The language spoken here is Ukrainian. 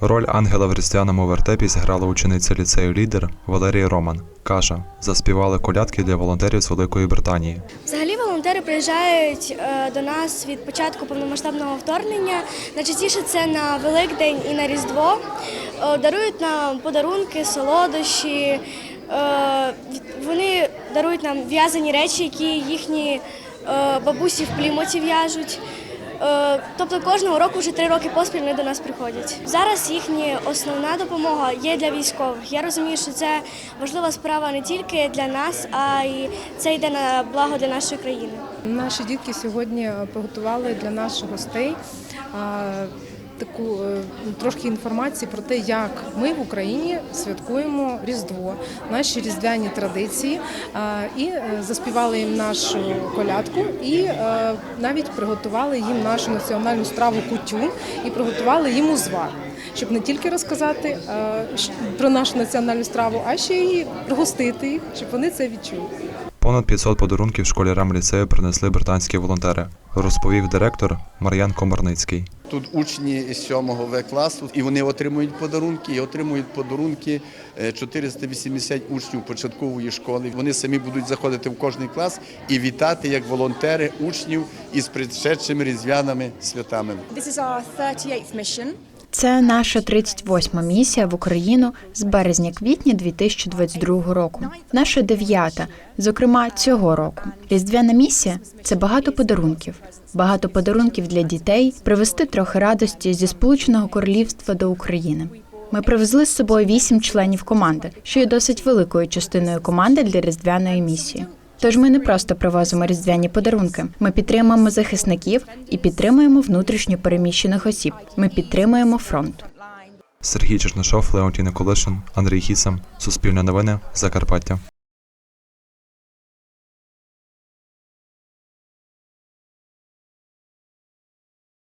Роль ангела в різдвяному вертепі зіграла учениця ліцею лідер Валерія Роман. Каже, заспівали колядки для волонтерів з Великої Британії. Взагалі волонтери приїжджають е, до нас від початку повномасштабного вторгнення. Найчастіше це на Великдень і на Різдво. Е, Дарують нам подарунки, солодощі. Е, Вони дарують нам в'язані речі, які їхні бабусі в плімоті в'яжуть. Е, Тобто кожного року вже три роки поспіль вони до нас приходять. Зараз їхня основна допомога є для військових. Я розумію, що це важлива справа не тільки для нас, а й це йде на благо для нашої країни. Наші дітки сьогодні е, приготували для наших гостей таку е, трошки інформації про те, як ми в Україні святкуємо Різдво, наші різдвяні традиції, е, і е, заспівали їм нашу колядку, і навіть приготували їм нашу національну страву кутю і приготували їм узвар. Щоб не тільки розказати про нашу національну страву, а ще й пригостити їх, щоб вони це відчули. Понад 500 подарунків школярам ліцею принесли британські волонтери, розповів директор Мар'ян Комарницький. Тут учні з 7 В класу, і вони отримують подарунки, і отримують подарунки е, 480 учнів початкової школи. Вони самі будуть заходити в кожний клас і вітати як волонтери учнів із пришедшими різдвяними святами. This is our 38th mission. Це наша 38-ма місія в Україну з березня-квітня 2022 року. Наша дев'ята, зокрема цього року. Різдвяна місія це багато подарунків. Багато подарунків для дітей, привезти трохи радості зі Сполученого Королівства до України. Ми привезли з собою вісім членів команди, що є досить великою частиною команди для різдвяної місії. Тож ми не просто привозимо різдвяні подарунки. Ми підтримуємо захисників і підтримуємо внутрішньо переміщених осіб. Ми підтримуємо фронт. Сергій Чернишов, Леонтій Николишин, Андрій Хісам, Суспільне новини, Закарпаття.